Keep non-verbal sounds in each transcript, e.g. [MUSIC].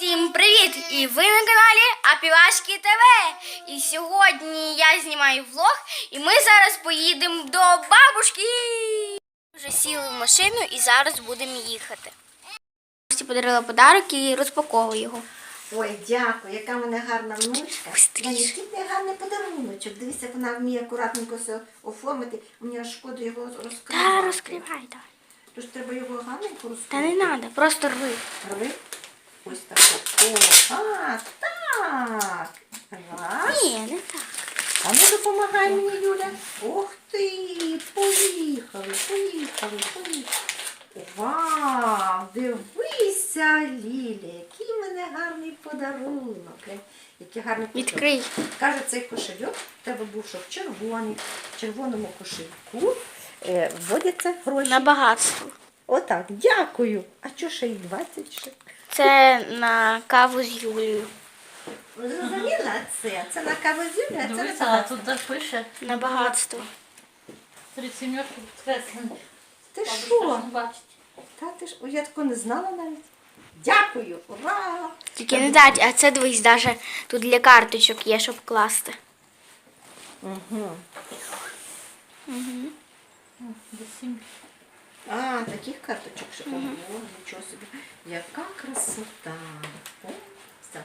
Всім привіт! І ви на каналі Апівашки ТВ. І сьогодні я знімаю влог, і ми зараз поїдемо до бабушки. Вже сіли в машину і зараз будемо їхати. Бабусі подарила подарок і розпаковую його. Ой, дякую, яка в мене гарна внучка. Бистріше. Який в неї гарний подаруночок. Дивіться, як вона вміє акуратненько все оформити. Мені аж шкода його розкривати. Та розкривай давай. Тож треба його гарненько розкрити. Та не треба, просто рви. Рви. Ось так. О, а, так. Раз. Ні, не так. А ну допомагай мені, Юля. Ох ти, поїхали, поїхали, поїхали. Вау, дивися, Ліля, який в мене гарний подарунок. Який гарний подарунок. Каже, цей кошельок в тебе був, щоб червоний. В червоному кошельку е, вводяться гроші. На багатство. Отак, дякую. А чого ще й 20 ще? Це на каву з Юлією. Зрозуміла це? Це на каву з Юлією, а це на Дивися, а багатство. тут де пише На багатство. три сімерки підкреслені. Ти що? Та ти ж, ой, я такого не знала навіть. Дякую, ура! Тільки не дать, а це дивись, даже тут для карточок є, щоб класти. Угу. До сімки. А, таких карточок ще Ого, нічого собі. Яка красота. О, все.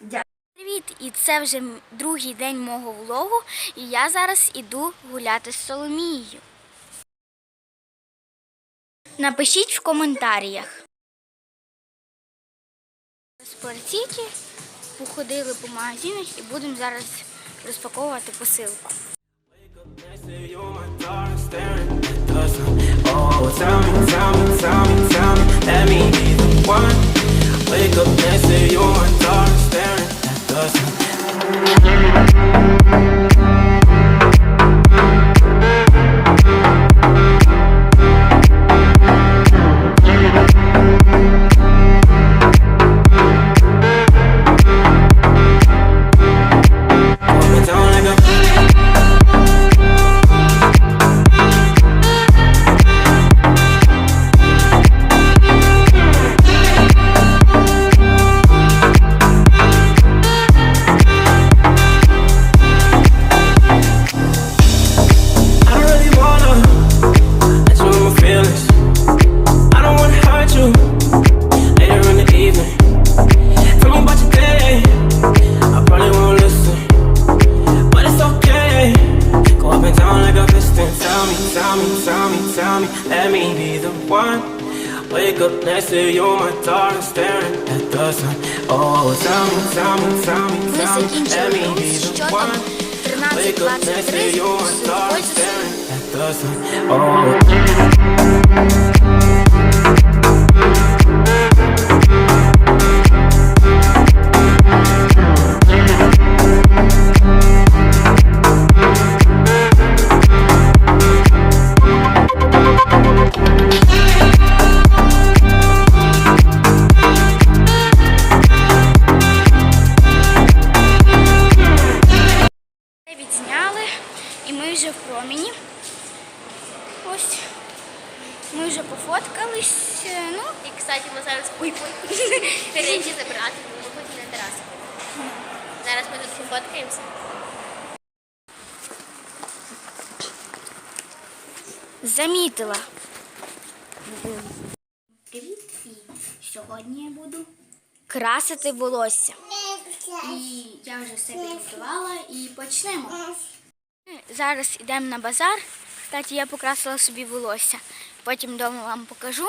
Дякую. Привіт! І це вже другий день мого влогу, і я зараз іду гуляти з Соломією. Напишіть в коментарях. В походили по магазинах і будемо зараз розпаковувати посилку. Oh, tell me, tell me, tell me, tell me. Wake up next to you, my darling, staring at the sun. Oh, tell me, tell me, tell me, tell me, let me be the one. Wake up next to you, my darling, staring at the sun. Oh. Ось. Ми вже пофоткались. е, Ну, і, кстати, ми зараз [LAUGHS] поїдемо речі забрати, бо ми хочемо на терасу. Зараз ми тут пофоткаємося. Замітила. Привіт. І сьогодні я буду красити волосся. І я вже все підготувала і почнемо. Зараз йдемо на базар. Кстати, я покрасила собі волосся. Потім вдома вам покажу.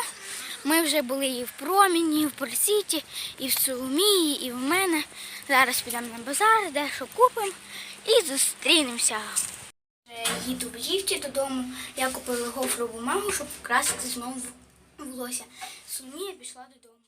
Ми вже були і в проміні, і в Порсіті, і в Соломії, і в мене. Зараз підемо на базар, дещо купимо і зустрінемося. Їду в ліфті додому. Я купила гофрову бумагу, щоб покрасити знову волосся. Соломія пішла додому.